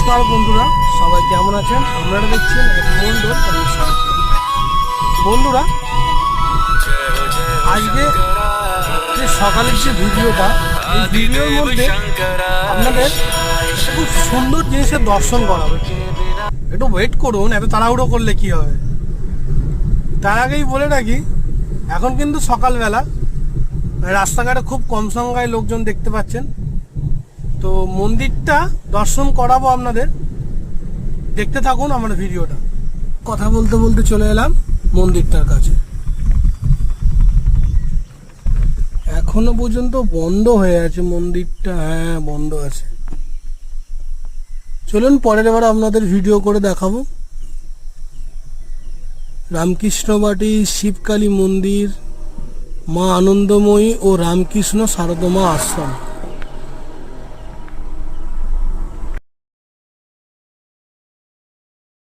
নমস্কার বন্ধুরা, সবাই কেমন আছেন? আপনারা দেখছেন মন্ডল বন্ধুরা, আজকে যে সকালের যে ভিডিওটা, এই ভিডিওর মধ্যে আপনাদের খুব সুন্দর জিনিসের দর্শন করাবে। একটু ওয়েট করুন, এত তাড়াহুড়ো করলে কি হবে? তার আগেই বলে রাখি, এখন কিন্তু সকালবেলা রাস্তাঘাটে খুব কম সংখ্যায় লোকজন দেখতে পাচ্ছেন। তো মন্দিরটা দর্শন করাবো আপনাদের। দেখতে থাকুন আমার ভিডিওটা। কথা বলতে বলতে চলে এলাম মন্দিরটার কাছে। এখনও পর্যন্ত বন্ধ হয়ে আছে মন্দিরটা। হ্যাঁ বন্ধ আছে। চলুন পরের বার আপনাদের ভিডিও করে দেখাবো। রামকৃষ্ণবাটি শিবকালী মন্দির, মা আনন্দময়ী ও রামকৃষ্ণ সারদমা আশ্রম।